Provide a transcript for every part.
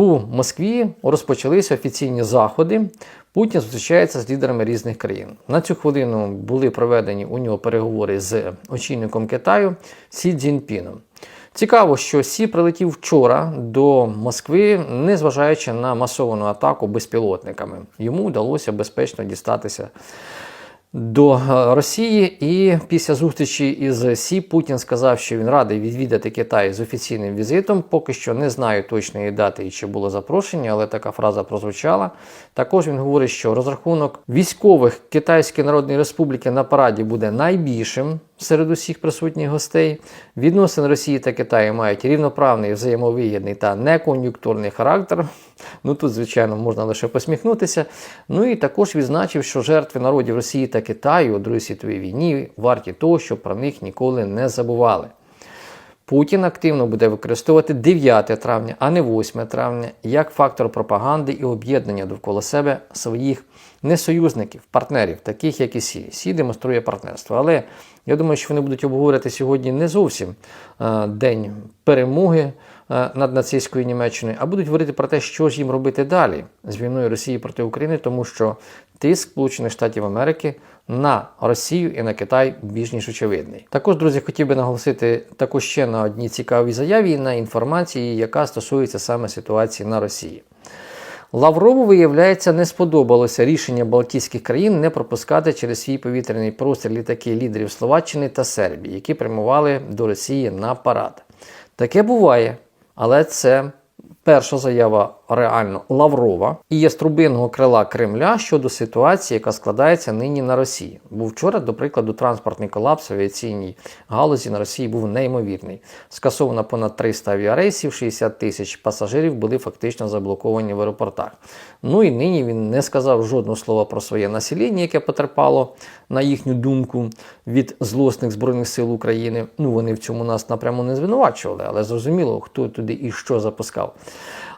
У Москві розпочалися офіційні заходи. Путін зустрічається з лідерами різних країн. На цю хвилину були проведені у нього переговори з очільником Китаю Сі Цзіньпіном. Цікаво, що Сі прилетів вчора до Москви, незважаючи на масовану атаку безпілотниками. Йому вдалося безпечно дістатися до Росії. І після зустрічі із Сі Путін сказав, що він радий відвідати Китай з офіційним візитом. Поки що не знаю точної дати і чи було запрошення, але така фраза прозвучала. Також він говорить, що розрахунок військових Китайської Народної Республіки на параді буде найбільшим серед усіх присутніх гостей. Відносини Росії та Китаю мають рівноправний, взаємовигідний та некон'юнктурний характер. Ну тут, звичайно, можна лише посміхнутися. Ну і також відзначив, що жертви народів Росії та Китаю у Другій світовій війні варті того, щоб про них ніколи не забували. Путін активно буде використовувати 9 травня, а не 8 травня, як фактор пропаганди і об'єднання довкола себе своїх несоюзників, партнерів, таких як і Сі. Сі демонструє партнерство. Але я думаю, що вони будуть обговорювати сьогодні не зовсім е, день перемоги е, над нацистською Німеччиною, а будуть говорити про те, що ж їм робити далі з війною Росії проти України, тому що тиск Сполучених Штатів Америки на Росію і на Китай більш ніж очевидний. Також, друзі, хотів би наголосити також ще на одній цікавій заяві на інформації, яка стосується саме ситуації на Росії. Лаврову, виявляється, не сподобалося рішення Балтійських країн не пропускати через свій повітряний простір літаки лідерів Словаччини та Сербії, які прямували до Росії на парад. Таке буває, але це перша заява реально Лаврова і яструбинного крила Кремля щодо ситуації, яка складається нині на Росії. Бо вчора, до прикладу, транспортний колапс в авіаційній галузі на Росії був неймовірний. Скасовано понад 300 авіарейсів, 60 тисяч пасажирів були фактично заблоковані в аеропортах. Ну і нині він не сказав жодного слова про своє населення, яке потерпало, на їхню думку, від злосних збройних сил України. Ну вони в цьому нас напряму не звинувачували, але зрозуміло, хто туди і що запускав.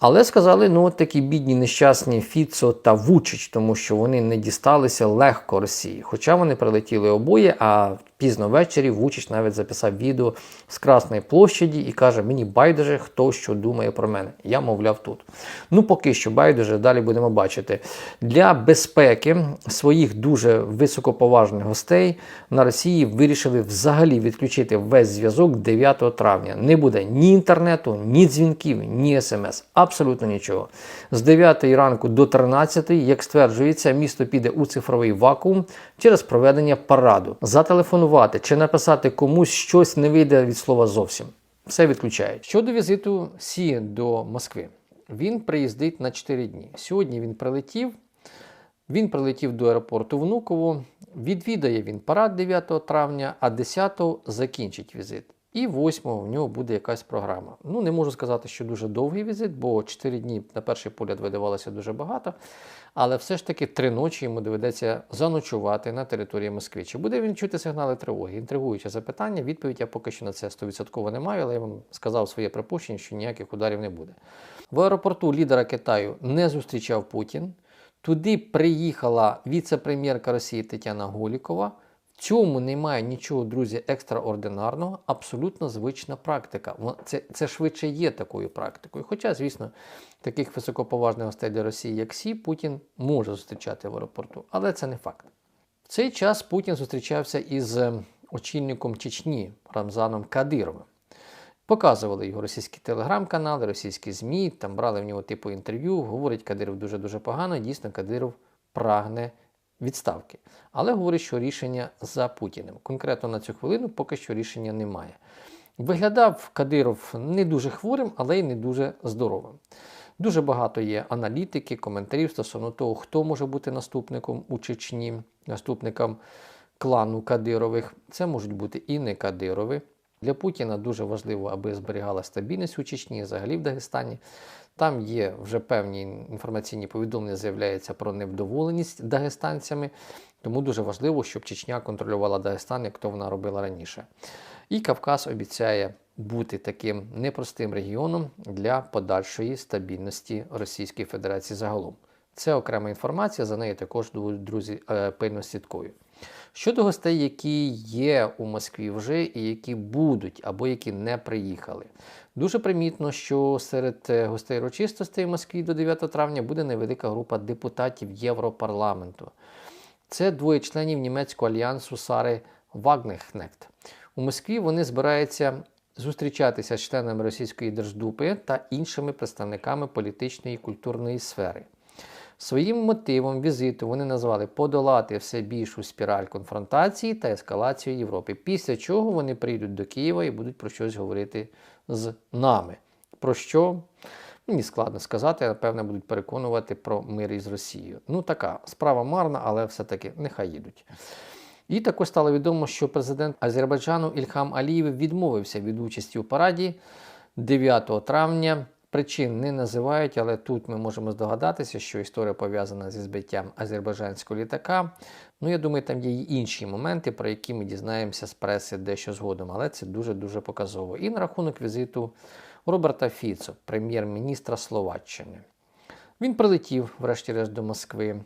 Але сказали, ну от такі бідні нещасні Фіцо та Вучич, тому що вони не дісталися легко Росії. Хоча вони прилетіли обоє, а пізно ввечері Вучич навіть записав відео з Красної площаді і каже: Мені байдуже, хто що думає про мене. Я, мовляв, тут. Ну, поки що байдуже, далі будемо бачити. Для безпеки своїх дуже високоповажних гостей на Росії вирішили взагалі відключити весь зв'язок 9 травня. Не буде ні інтернету, ні дзвінків, ні смс. Абсолютно нічого. З 9 ранку до 13, як стверджується, місто піде у цифровий вакуум через проведення параду. Зателефонувати чи написати комусь щось не вийде від слова зовсім. Все відключають. Щодо візиту Сі до Москви, він приїздить на 4 дні. Сьогодні він прилетів. Він прилетів до аеропорту Внуково. Відвідає він парад 9 травня, а 10 закінчить візит. І 8 в нього буде якась програма. Ну, не можу сказати, що дуже довгий візит, бо 4 дні на перший погляд видавалося дуже багато. Але все ж таки три ночі йому доведеться заночувати на території Москви. Чи буде він чути сигнали тривоги? Інтригуюче запитання. Відповідь я поки що на це 100% не маю, але я вам сказав своє припущення, що ніяких ударів не буде. В аеропорту лідера Китаю не зустрічав Путін. Туди приїхала віце-прем'єрка Росії Тетяна Голікова. Цьому немає нічого, друзі, екстраординарного, абсолютно звична практика. Це, це швидше є такою практикою. Хоча, звісно, таких високоповажних гостей для Росії, як Сі, Путін може зустрічати в аеропорту, але це не факт. В цей час Путін зустрічався із очільником Чечні Рамзаном Кадировим. Показували його російські телеграм-канали, російські ЗМІ, там брали в нього типу інтерв'ю. Говорить Кадиров дуже-дуже погано. Дійсно, Кадиров прагне відставки. Але говорить, що рішення за Путіним. Конкретно на цю хвилину поки що рішення немає. Виглядав Кадиров не дуже хворим, але й не дуже здоровим. Дуже багато є аналітики, коментарів стосовно того, хто може бути наступником у Чечні, наступником клану Кадирових. Це можуть бути і не Кадирови. Для Путіна дуже важливо, аби зберігала стабільність у Чечні, взагалі в Дагестані. Там є вже певні інформаційні повідомлення, з'являються про невдоволеність дагестанцями. Тому дуже важливо, щоб Чечня контролювала Дагестан, як то вона робила раніше. І Кавказ обіцяє бути таким непростим регіоном для подальшої стабільності Російської Федерації загалом. Це окрема інформація, за нею також, друзі, пильно слідкую. Щодо гостей, які є у Москві вже і які будуть або які не приїхали, дуже примітно, що серед е, гостей урочистостей Москві до 9 травня буде невелика група депутатів Європарламенту. Це двоє членів німецького альянсу Сари Вагнехнект. У Москві вони збираються зустрічатися з членами Російської Держдупи та іншими представниками політичної і культурної сфери. Своїм мотивом візиту вони назвали подолати все більшу спіраль конфронтації та ескалацію Європи. Після чого вони прийдуть до Києва і будуть про щось говорити з нами. Про що? Мені складно сказати, напевне, будуть переконувати про мир із Росією. Ну, така справа марна, але все-таки нехай їдуть. І також стало відомо, що президент Азербайджану Ільхам Алієв відмовився від участі у параді 9 травня. Причин не називають, але тут ми можемо здогадатися, що історія пов'язана зі збиттям азербайджанського літака. Ну, я думаю, там є й інші моменти, про які ми дізнаємося з преси дещо згодом, але це дуже-дуже показово. І на рахунок візиту Роберта Фіцо, прем'єр-міністра Словаччини. Він прилетів, врешті-решт, до Москви.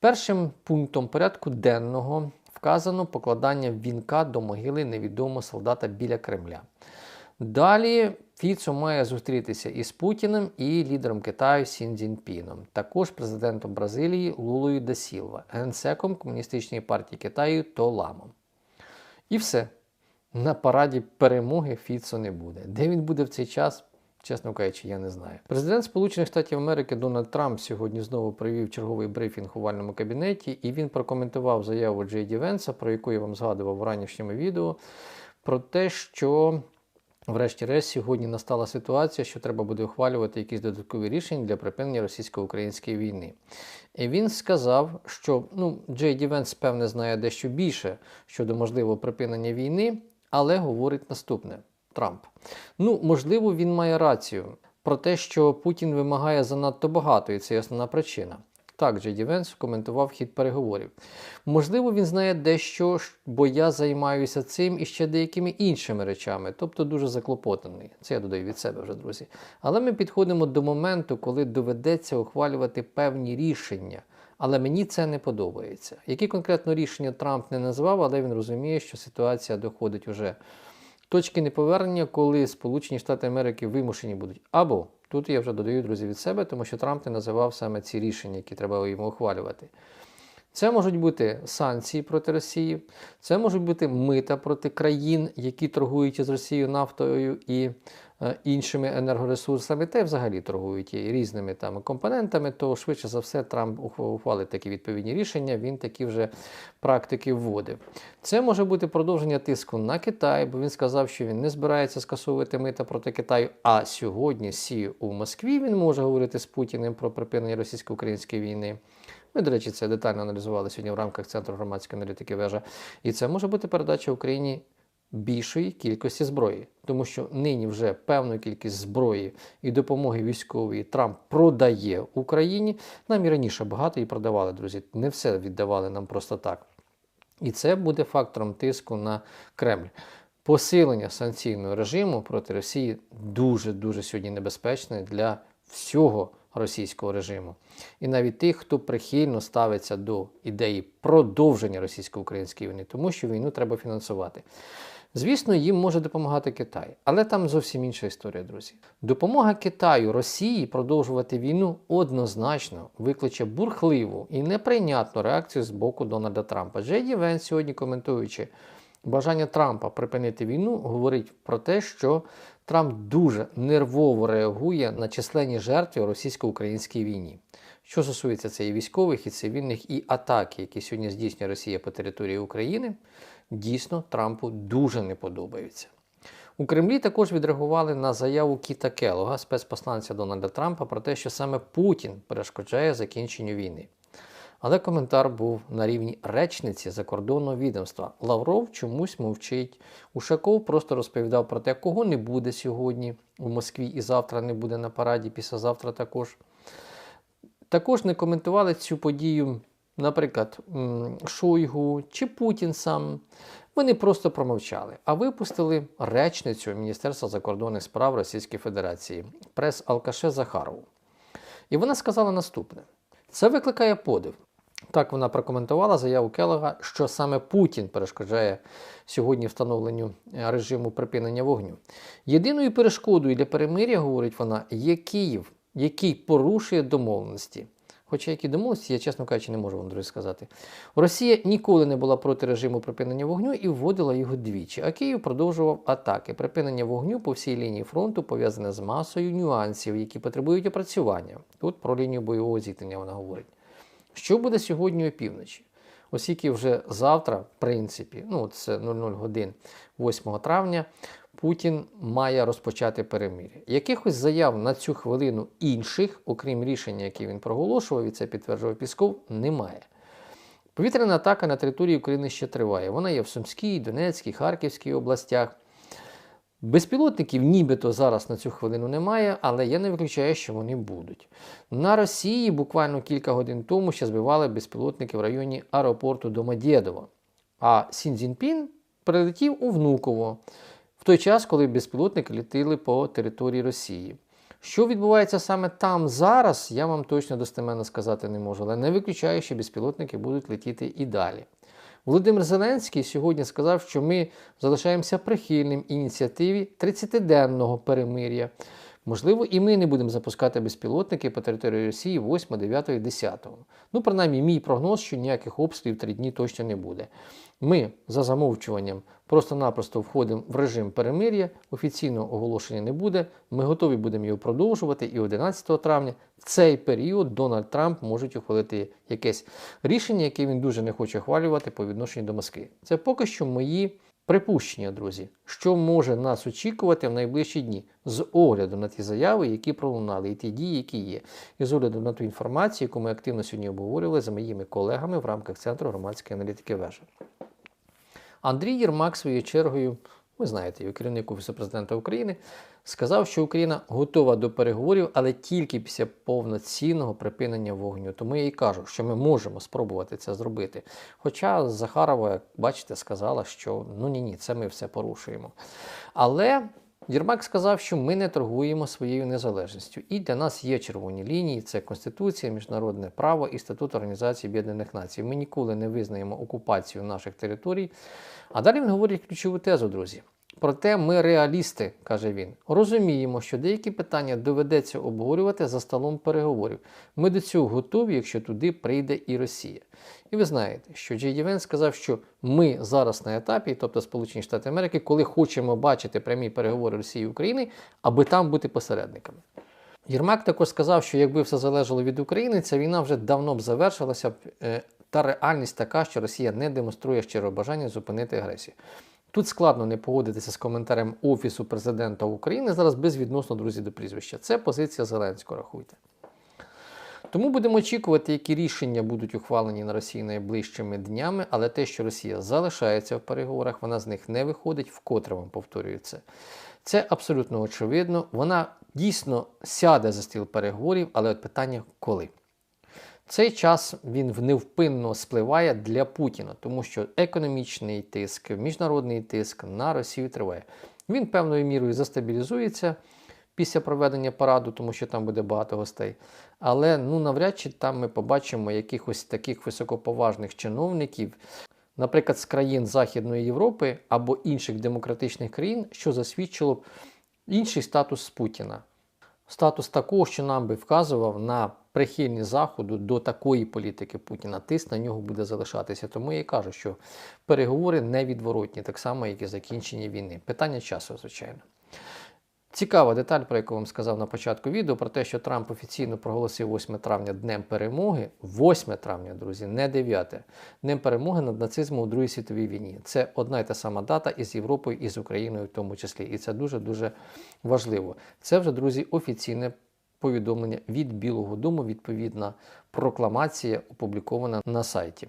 Першим пунктом порядку денного вказано покладання вінка до могили невідомого солдата біля Кремля. Далі Фіцо має зустрітися із Путіним і лідером Китаю Сін Цзіньпіном, також президентом Бразилії Лулою да Сілва, генсеком Комуністичної партії Китаю Толамом. І все. На параді перемоги Фіцо не буде. Де він буде в цей час? Чесно кажучи, я не знаю. Президент Сполучених Штатів Америки Дональд Трамп сьогодні знову провів черговий брифінг у вальному кабінеті, і він прокоментував заяву Джей Ді Венса, про яку я вам згадував в ранішньому відео, про те, що Врешті-решт, сьогодні настала ситуація, що треба буде ухвалювати якісь додаткові рішення для припинення російсько-української війни. І він сказав, що ну, Джей Ді Венс, певне, знає дещо більше щодо можливого припинення війни, але говорить наступне: Трамп. Ну, можливо, він має рацію про те, що Путін вимагає занадто багато, і це основна причина. Так, Джеді Венс коментував хід переговорів. Можливо, він знає дещо, бо я займаюся цим і ще деякими іншими речами, тобто дуже заклопотаний. Це я додаю від себе вже, друзі. Але ми підходимо до моменту, коли доведеться ухвалювати певні рішення. Але мені це не подобається. Які конкретно рішення Трамп не назвав, але він розуміє, що ситуація доходить уже точки неповернення, коли Сполучені Штати Америки вимушені будуть або Тут я вже додаю, друзі, від себе, тому що Трамп не називав саме ці рішення, які треба йому ухвалювати. Це можуть бути санкції проти Росії, це можуть бути мита проти країн, які торгують із Росією нафтою і іншими енергоресурсами, та взагалі торгують різними там компонентами, то швидше за все Трамп ухвалить такі відповідні рішення, він такі вже практики вводив. Це може бути продовження тиску на Китай, бо він сказав, що він не збирається скасовувати мита проти Китаю. А сьогодні сі у Москві він може говорити з Путіним про припинення російсько-української війни. Ми, до речі, це детально аналізували сьогодні в рамках Центру громадської аналітики вежа. І це може бути передача Україні більшої кількості зброї, тому що нині вже певну кількість зброї і допомоги військової Трамп продає Україні. Нам і раніше багато її продавали, друзі. Не все віддавали нам просто так. І це буде фактором тиску на Кремль. Посилення санкційного режиму проти Росії дуже дуже сьогодні небезпечне для всього російського режиму. І навіть тих, хто прихильно ставиться до ідеї продовження російсько-української війни, тому що війну треба фінансувати. Звісно, їм може допомагати Китай, але там зовсім інша історія, друзі. Допомога Китаю Росії продовжувати війну однозначно викличе бурхливу і неприйнятну реакцію з боку Дональда Трампа. Джеді Вен сьогодні коментуючи бажання Трампа припинити війну, говорить про те, що Трамп дуже нервово реагує на численні жертви російсько-українській війні. Що стосується це і військових, і цивільних, і атаки, які сьогодні здійснює Росія по території України, дійсно Трампу дуже не подобаються. У Кремлі також відреагували на заяву Кіта Келога, спецпосланця Дональда Трампа, про те, що саме Путін перешкоджає закінченню війни. Але коментар був на рівні речниці закордонного відомства. Лавров чомусь мовчить. Ушаков просто розповідав про те, кого не буде сьогодні у Москві і завтра не буде на параді, післязавтра також. Також не коментували цю подію, наприклад, Шойгу чи Путін сам. Вони просто промовчали, а випустили речницю Міністерства закордонних справ Російської Федерації, прес Алкаше Захарову. І вона сказала наступне: це викликає подив. Так вона прокоментувала заяву Келога, що саме Путін перешкоджає сьогодні встановленню е, режиму припинення вогню. Єдиною перешкодою для перемиря, говорить вона, є Київ, який порушує домовленості. Хоча які домовленості, я, чесно кажучи, не можу вам друзі сказати. Росія ніколи не була проти режиму припинення вогню і вводила його двічі. А Київ продовжував атаки. Припинення вогню по всій лінії фронту пов'язане з масою нюансів, які потребують опрацювання. Тут про лінію бойового зіткнення вона говорить. Що буде сьогодні опівночі? Оскільки вже завтра, в принципі, ну це 00 годин 8 травня, Путін має розпочати перемир'я. Якихось заяв на цю хвилину інших, окрім рішення, яке він проголошував, і це підтверджував Пісков, немає. Повітряна атака на території України ще триває. Вона є в Сумській, Донецькій, Харківській областях. Безпілотників нібито зараз на цю хвилину немає, але я не виключаю, що вони будуть. На Росії буквально кілька годин тому ще збивали безпілотники в районі аеропорту Домодєдово. А Сін Цзіньпін прилетів у Внуково той час, коли безпілотники літили по території Росії. Що відбувається саме там зараз, я вам точно достеменно сказати не можу, але не виключаю, що безпілотники будуть летіти і далі. Володимир Зеленський сьогодні сказав, що ми залишаємося прихильним ініціативі 30-денного перемир'я. Можливо, і ми не будемо запускати безпілотники по території Росії 8, 9, 10. Ну, принаймні, мій прогноз, що ніяких обстрілів три дні точно не буде. Ми за замовчуванням просто-напросто входимо в режим перемир'я, офіційного оголошення не буде. Ми готові будемо його продовжувати. І 11 травня в цей період Дональд Трамп може ухвалити якесь рішення, яке він дуже не хоче ухвалювати по відношенню до Москви. Це поки що мої припущення, друзі, що може нас очікувати в найближчі дні з огляду на ті заяви, які пролунали, і ті дії, які є, і з огляду на ту інформацію, яку ми активно сьогодні обговорювали з моїми колегами в рамках Центру громадської аналітики Вежа. Андрій Єрмак своєю чергою, ви знаєте, його керівник Офісу президента України, сказав, що Україна готова до переговорів, але тільки після повноцінного припинення вогню. Тому я і кажу, що ми можемо спробувати це зробити. Хоча Захарова, як бачите, сказала, що ну ні, ні, це ми все порушуємо. Але. Єрмак сказав, що ми не торгуємо своєю незалежністю, і для нас є червоні лінії: це Конституція, міжнародне право і статут Організації Об'єднаних Націй. Ми ніколи не визнаємо окупацію наших територій. А далі він говорить ключову тезу, друзі. Проте ми реалісти, каже він, розуміємо, що деякі питання доведеться обговорювати за столом переговорів. Ми до цього готові, якщо туди прийде і Росія. І ви знаєте, що Джей Дівен сказав, що ми зараз на етапі, тобто Сполучені Штати Америки, коли хочемо бачити прямі переговори Росії і України, аби там бути посередниками. Єрмак також сказав, що якби все залежало від України, ця війна вже давно б завершилася е, Та реальність така, що Росія не демонструє щиро бажання зупинити агресію. Тут складно не погодитися з коментарем Офісу президента України зараз безвідносно, друзі, до прізвища. Це позиція Зеленського, рахуйте. Тому будемо очікувати, які рішення будуть ухвалені на Росії найближчими днями, але те, що Росія залишається в переговорах, вона з них не виходить, вкотре вам повторюю це. Це абсолютно очевидно. Вона дійсно сяде за стіл переговорів, але от питання коли. Цей час він невпинно спливає для Путіна, тому що економічний тиск, міжнародний тиск на Росію триває. Він певною мірою застабілізується після проведення параду, тому що там буде багато гостей. Але ну навряд чи там ми побачимо якихось таких високоповажних чиновників, наприклад, з країн Західної Європи або інших демократичних країн, що засвідчило б інший статус Путіна. Статус такого, що нам би вказував на прихильність Заходу до такої політики Путіна. Тиск на нього буде залишатися. Тому я і кажу, що переговори невідворотні, так само, як і закінчення війни. Питання часу, звичайно. Цікава деталь, про яку вам сказав на початку відео, про те, що Трамп офіційно проголосив 8 травня Днем перемоги. 8 травня, друзі, не 9. Днем перемоги над нацизмом у Другій світовій війні. Це одна і та сама дата із Європою і з Україною в тому числі. І це дуже-дуже важливо. Це вже, друзі, офіційне повідомлення від Білого Дому, відповідна прокламація опублікована на сайті.